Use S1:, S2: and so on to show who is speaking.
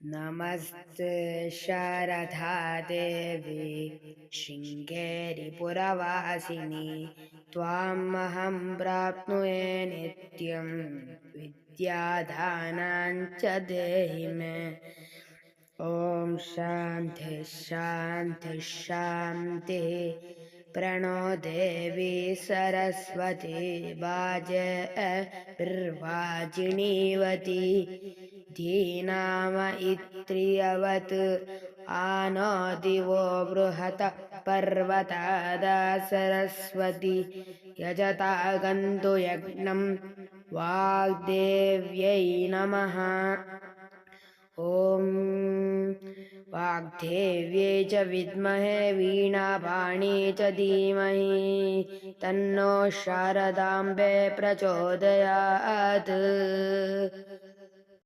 S1: नमस्ते शारदा देवी शृङ्गेरिपुरवासिनि त्वामहं प्राप्नुये नित्यं विद्यादानां च देहि मे। ॐ शान्ति शान्ति शान्तिः। प्रणो देवी सरस्वती वाजे निर्वाजिनीवती धीनाम इत्रियवत् आनो दिवो बृहत पर्वतादा सरस्वती यजता गन्तु यज्ञं वाग्देव्यै नमः वाग्देव्यै च विद्महे वीणापाणी च धीमहि। तन्नो शारदाम्बे प्रचोदयात्।